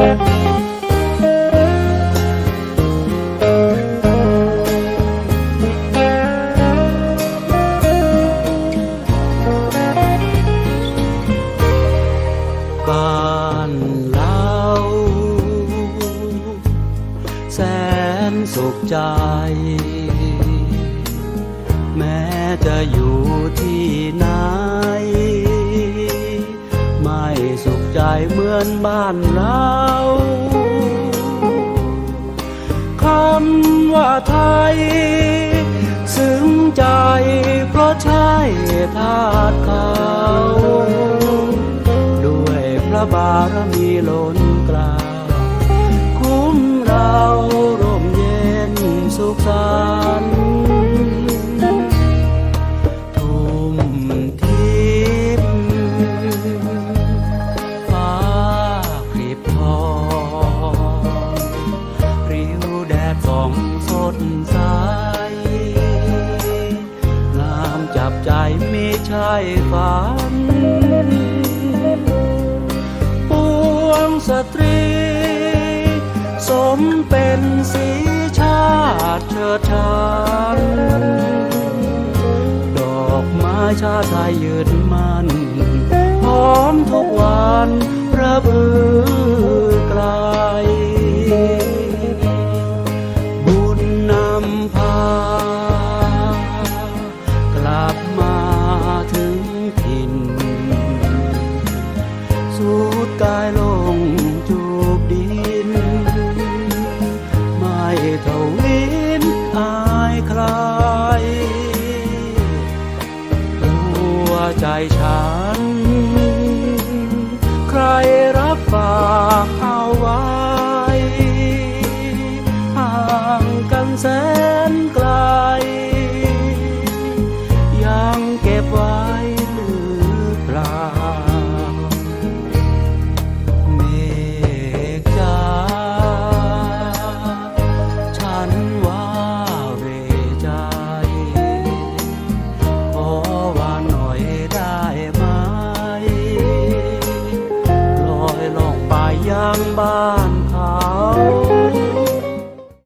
บ้านเราแสนสุขใจ แม้จะอยู่ที่ไหน สุขใจเหมือนบ้านเราคำว่าไทย ซึ้งใจเพราะใช่ทาสเขาด้วยพระบารมีล้นกล้าคุ้มเรา ดส่องสดใสงามจับใจไม่ใช่ฝันปวงสตรี สมเป็นสีชาติเชิดชันดอกไม้ชาติไทยยืนมันหอมทุกวันระเบือ กายลงจูบดิน ไม่เท่าลิ้นอายใครหัวใจฉัน ใครรับฝากเอาไว้ห่างกันแสนไกล ยังเก็บไว้างบ้าน